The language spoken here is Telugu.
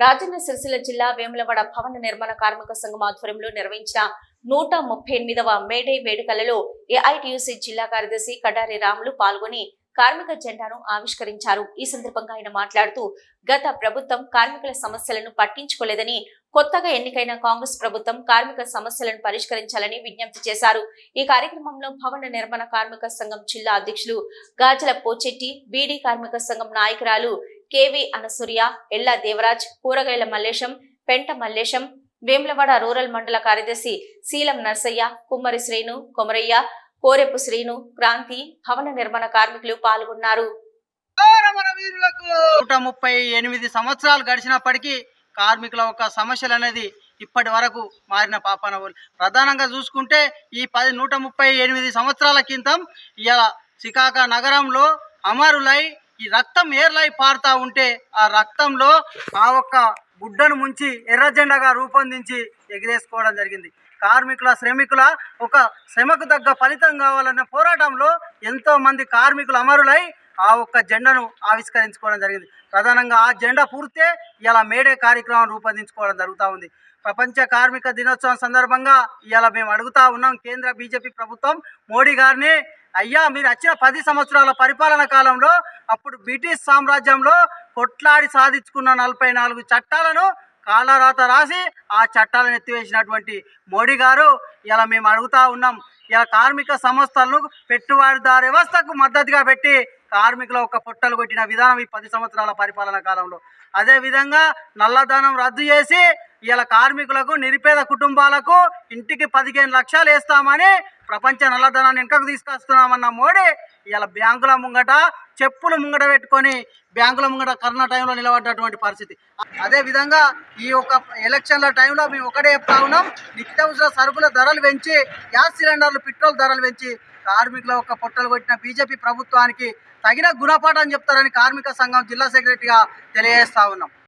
రాజన్న సిరిసిల్ల జిల్లా వేములవాడ భవన నిర్మాణ కార్మిక సంఘం ఆధ్వర్యంలో నిర్వహించిన నూట ముప్పై ఎనిమిదవ మేడే వేడుకలలో ఏఐటియుసి జిల్లా కార్యదర్శి కడారి రాములు పాల్గొని కార్మిక జెండాను ఆవిష్కరించారు. ఈ సందర్భంగా ఆయన మాట్లాడుతూ గత ప్రభుత్వం కార్మికుల సమస్యలను పట్టించుకోలేదని కొత్తగా ఎన్నికైన కాంగ్రెస్ ప్రభుత్వం కార్మిక సమస్యలను పరిష్కరించాలని విజ్ఞప్తి చేశారు. ఈ కార్యక్రమంలో భవన నిర్మాణ కార్మిక సంఘం జిల్లా అధ్యక్షులు గాజల పోచెట్టి బీడీ కార్మిక సంఘం నాయకురాలు కేవి అనసూర్య ఎల్లా దేవరాజ్ కూరగాయల మల్లేశం పెంట మల్లేశం వేములవాడ రూరల్ మండల కార్యదర్శి శీలం నర్సయ్య కుమ్మరి శ్రీను కొమరయ్య కోరెపు శ్రీను క్రాంతి భవన నిర్మాణ కార్మికులు పాల్గొన్నారు. నూట ముప్పై ఎనిమిది సంవత్సరాలు గడిచినప్పటికీ కార్మికుల యొక్క సమస్యలు అనేది ఇప్పటి వరకు మారిన పాపన ప్రధానంగా చూసుకుంటే ఈ పది నూట ముప్పై ఎనిమిది సంవత్సరాల క్రితం ఇలా సికాక నగరంలో అమరులై ఈ రక్తం ఏర్లై పారుతా ఉంటే ఆ రక్తంలో ఆ ఒక్క గుడ్డను ముంచి ఎర్ర జెండాగా రూపొందించి ఎగిరేసుకోవడం జరిగింది. కార్మికుల శ్రమికుల ఒక శ్రమకు తగ్గ ఫలితం కావాలన్న పోరాటంలో ఎంతో మంది కార్మికులు అమరులై ఆ ఒక్క జెండాను ఆవిష్కరించుకోవడం జరిగింది. ప్రధానంగా ఆ జెండా పూర్తే ఇలా మేడే కార్యక్రమం రూపొందించుకోవడం జరుగుతూ ఉంది. ప్రపంచ కార్మిక దినోత్సవం సందర్భంగా ఇలా మేము అడుగుతా ఉన్నాం కేంద్ర బీజేపీ ప్రభుత్వం మోడీ గారిని అయ్యా మీరు వచ్చిన పది సంవత్సరాల పరిపాలన కాలంలో అప్పుడు బ్రిటిష్ సామ్రాజ్యంలో కొట్లాడి సాధించుకున్న నలభై నాలుగు చట్టాలను కాలరాత రాసి ఆ చట్టాలను ఎత్తివేసినటువంటి మోడీ గారు ఇలా మేము అడుగుతా ఉన్నాం ఇలా కార్మిక సంస్థలను పెట్టుబడిదారు వ్యవస్థకు మద్దతుగా పెట్టి కార్మికుల ఒక పొట్టలు కొట్టిన విధానం ఈ పది సంవత్సరాల పరిపాలన కాలంలో. అదేవిధంగా నల్లధనం రద్దు చేసి ఇలా కార్మికులకు నిరుపేద కుటుంబాలకు ఇంటికి పదిహేను లక్షలు వేస్తామని ప్రపంచ నల్లధనాన్ని వెనుకకు తీసుకొస్తున్నామన్న మోడీ ఇలా బ్యాంకుల ముంగట చెప్పులు ముంగట పెట్టుకొని బ్యాంకుల ముంగట కరోనా టైంలో నిలబడ్డటువంటి పరిస్థితి. అదే విధంగా ఈ యొక్క ఎలక్షన్ల టైంలో మేము ఒకటే చెప్తా ఉన్నాం నిత్యావసర సరుకుల ధరలు పెంచి గ్యాస్ సిలిండర్లు పెట్రోల్ ధరలు పెంచి కార్మికుల యొక్క పొట్టలు కొట్టిన బీజేపీ ప్రభుత్వానికి తగిన గుణపాఠం చెప్తారని కార్మిక సంఘం జిల్లా సెక్రటరీగా తెలియజేస్తా ఉన్నాం.